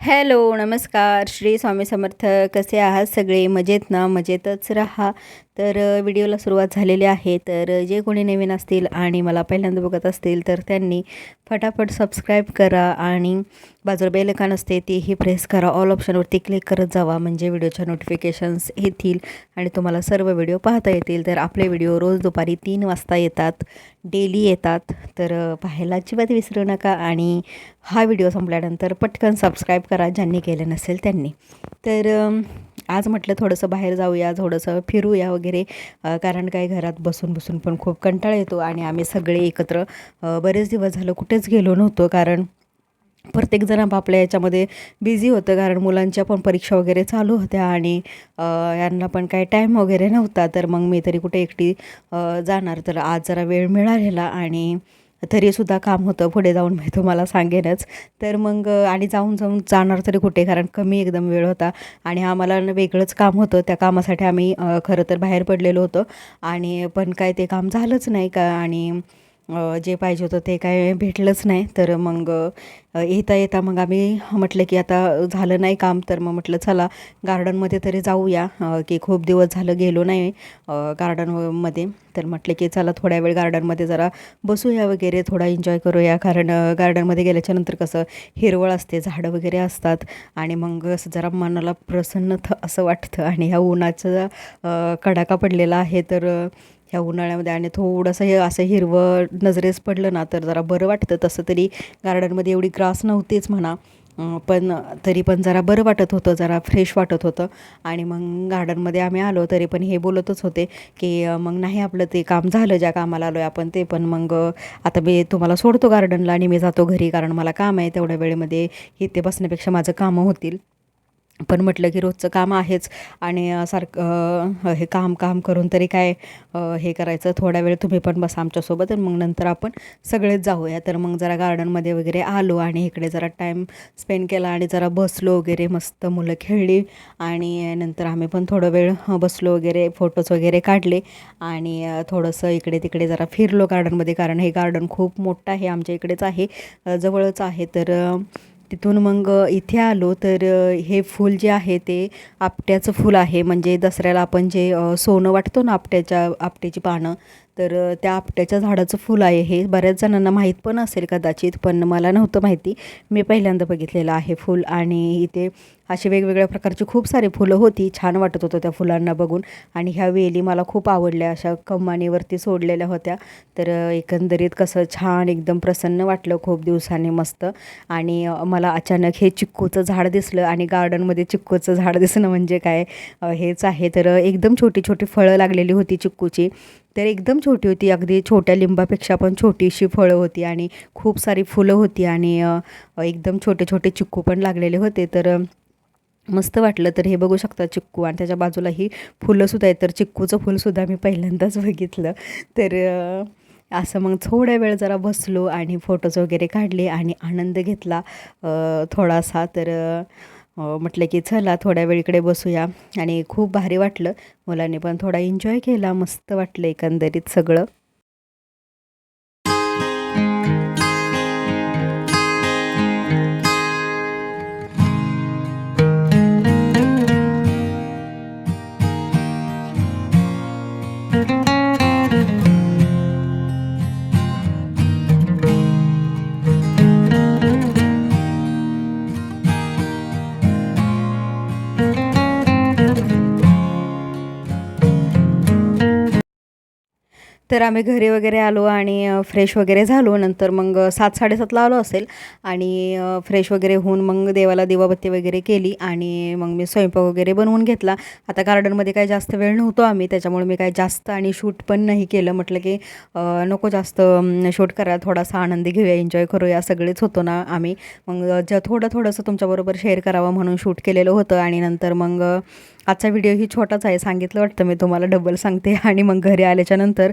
Hello नमस्कार. श्री स्वामी समर्थ. कसे आहात सगळे? मजेत ना? मजेतच राहा. तर व्हिडिओला सुरुवात झालेली आहे. तर जे कोणी नवीन असतील आणि मला पहिल्यांदा बघत असतील तर त्यांनी फटाफट सबस्क्राईब करा आणि बाजूला बेलकान असते तेही प्रेस करा. ऑल ऑप्शनवरती क्लिक करत जावा म्हणजे व्हिडिओच्या नोटिफिकेशन्स येतील आणि तुम्हाला सर्व व्हिडिओ पाहता येतील. तर आपले व्हिडिओ रोज दुपारी तीन वाजता येतात डेली येतात. तर पाहायला अजिबात विसरू नका आणि हा व्हिडिओ संपल्यानंतर पटकन सबस्क्राईब करा ज्यांनी केलं नसेल त्यांनी. तर आज म्हटलं थोडंसं बाहेर जाऊया थोडंसं फिरूया वगैरे. वगैरे. कारण काय घरात बसून बसून पण खूप कंटाळा येतो आणि आम्ही सगळे एकत्र बरेच दिवस झालं कुठेच गेलो नव्हतो कारण प्रत्येकजण आपापल्या याच्यामध्ये बिझी होतं कारण मुलांच्या पण परीक्षा वगैरे चालू होत्या आणि यांना पण काही टाईम वगैरे नव्हता. तर मग मी तरी कुठे एकटी जाणार. तर आज जरा वेळ मिळालेला आणि तरीसुद्धा काम होतं पुढे जाऊन मी तुम्हाला सांगेनच. तर मग आणि जाऊन जाऊन जाणार तरी कुठे? कारण कमी एकदम वेळ होता आणि आम्हाला वेगळंच काम होतं. त्या कामासाठी आम्ही खरं तर बाहेर पडलेलो होतो. आणि पण काय ते काम झालंच नाही का? आणि जे पाहिजे होतं ते काय भेटलंच नाही. तर मग येता येता मग आम्ही म्हटलं की आता झालं नाही काम तर मग म्हटलं चला गार्डनमध्ये तरी जाऊया. की खूप दिवस झालं गेलो नाही गार्डनमध्ये. तर म्हटलं की चला थोड्या वेळ गार्डनमध्ये जरा बसूया वगैरे थोडा एन्जॉय करूया. कारण गार्डनमध्ये गेल्याच्यानंतर कसं हिरवळ असते झाडं वगैरे असतात. आणि मग असं जरा मनाला प्रसन्न थ असं वाटतं. आणि ह्या उन्हाचा कडाका पडलेला आहे. तर ह्या उन्हाळ्यामध्ये आणि थोडंसं हे असं हिरवं नजरेस पडलं ना तर जरा बरं वाटतं. तसं तरी गार्डनमध्ये एवढी ग्रास नव्हतीच म्हणा. पण तरी पण जरा बरं वाटत होतं जरा फ्रेश वाटत होतं. आणि मग गार्डनमध्ये आम्ही आलो तरी पण हे बोलतच होते की मग नाही आपलं ते काम झालं ज्या कामाला आलो आहे आपण ते पण मग आता मी तुम्हाला सोडतो गार्डनला आणि मी जातो घरी कारण मला काम आहे तेवढ्या वेळेमध्ये इथे बसण्यापेक्षा माझं कामं होतील. पण म्हटलं की रोजचं काम आहेच. आणि सारखं हे काम काम करून तरी काय हे करायचं. थोडा वेळ तुम्ही पण बसा आमच्यासोबत आणि मग नंतर आपण सगळेच जाऊया. तर मग जरा गार्डनमध्ये वगैरे आलो आणि इकडे जरा टाईम स्पेंड केला आणि जरा बसलो वगैरे मस्त मुलं खेळली आणि नंतर आम्ही पण थोडं वेळ बसलो वगैरे फोटोज वगैरे काढले आणि थोडंसं इकडे तिकडे जरा फिरलो गार्डनमध्ये. कारण हे गार्डन खूप मोठं आहे आमच्या इकडेच आहे जवळच आहे. तर तिथून मग इथे आलो तर हे फूल जे आहे ते आपट्याचं फूल आहे. म्हणजे दसऱ्याला आपण जे सोनं वाटतो ना आपट्याच्या आपट्याची पानं तर त्या आपट्याच्या झाडाचं फूल आहे हे. बऱ्याच जणांना माहीत पण असेल कदाचित पण मला नव्हतं माहिती. मी पहिल्यांदा बघितलेलं आहे फूल आणि इथे अशी वेगवेगळ्या प्रकारची खूप सारी फुलं होती. छान वाटत होतं त्या फुलांना बघून. आणि ह्या वेली मला खूप आवडल्या. अशा कमानीवरती सोडलेल्या होत्या. तर एकंदरीत कसं छान एकदम प्रसन्न वाटलं खूप दिवसांनी मस्त. आणि मला अचानक हे चिक्कूचं झाड दिसलं आणि गार्डनमध्ये चिक्कूचं झाड दिसणं म्हणजे काय हेच आहे. तर एकदम छोटी छोटी फळं लागलेली होती चिक्कूची. तर एकदम छोटी होती. अगदी छोट्या लिंबापेक्षा पण छोटीशी फळं होती आणि खूप सारी फुलं होती आणि एकदम छोटे छोटे चिक्कू पण लागलेले होते. तर मस्त वाटलं तर हे बघू शकता चिक्कू. आणि त्याच्या बाजूला ही फुलंसुद्धा आहेत. तर चिक्कूचं फुलसुद्धा मी पहिल्यांदाच बघितलं. तर असं मग थोड्या वेळ जरा बसलो आणि फोटोज वगैरे काढले आणि आनंद घेतला. थोडासा तर म्हटलं की चला थोड्या वेळ इकडे बसूया. आणि खूप भारी वाटलं. मुलांनी पण थोडा एन्जॉय केला. मस्त वाटलं एकंदरीत सगळं. तर आम्ही घरी वगैरे आलो आणि फ्रेश वगैरे झालो. नंतर मग सात साडेसातला आलो असेल. आणि फ्रेश वगैरे होऊन मग देवाला दिवाबत्ती वगैरे केली आणि मग मी स्वयंपाक वगैरे बनवून घेतला. आता गार्डनमध्ये काही जास्त वेळ नव्हतो आम्ही त्याच्यामुळे मी काही जास्त आणि शूट पण नाही केलं. म्हटलं की नको जास्त शूट करा थोडासा आनंदी घेऊया एन्जॉय करूया सगळेच होतो ना आम्ही. मग ज थोडं थोडंसं तुमच्याबरोबर शेअर करावं म्हणून शूट केलेलं होतं. आणि नंतर मग आजचा व्हिडिओही छोटाच आहे. सांगितलं वाटतं मी तुम्हाला डबल सांगते. आणि मग घरी आल्याच्यानंतर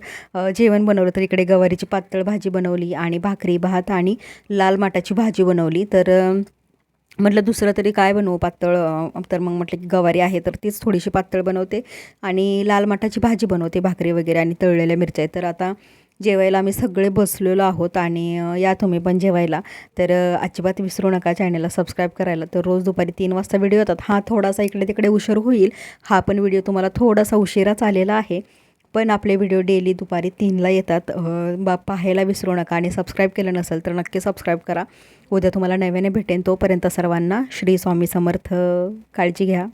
जेवण बनवलं तर इकडे गवारीची पातळ भाजी बनवली आणि भाकरी भात आणि लाल माटाची भाजी बनवली. तर म्हटलं दुसरं तरी काय बनवू पातळ? तर मग म्हटलं की गवारी आहे तर तीच थोडीशी पातळ बनवते आणि लाल माटाची भाजी बनवते भाकरी वगैरे आणि तळलेल्या मिरच्या आहेत. तर आता जेवायला आम्ही सगळे बसलेलो आहोत आणि या तुम्ही पण जेवायला. तर अजिबात विसरू नका चॅनलला सबस्क्राईब करायला. तर रोज दुपारी तीन वाजता व्हिडिओ येतात. हा थोडासा इकडे तिकडे उशीर होईल. हा पण व्हिडिओ तुम्हाला थोडासा उशिराच आलेला आहे. पण आपले व्हिडिओ डेली दुपारी तीनला येतात. बा पाहायला विसरू नका आणि सबस्क्राईब केलं नसेल तर नक्की सबस्क्राईब करा. उद्या तुम्हाला नव्याने भेटेन तोपर्यंत सर्वांना श्री स्वामी समर्थ. काळजी घ्या.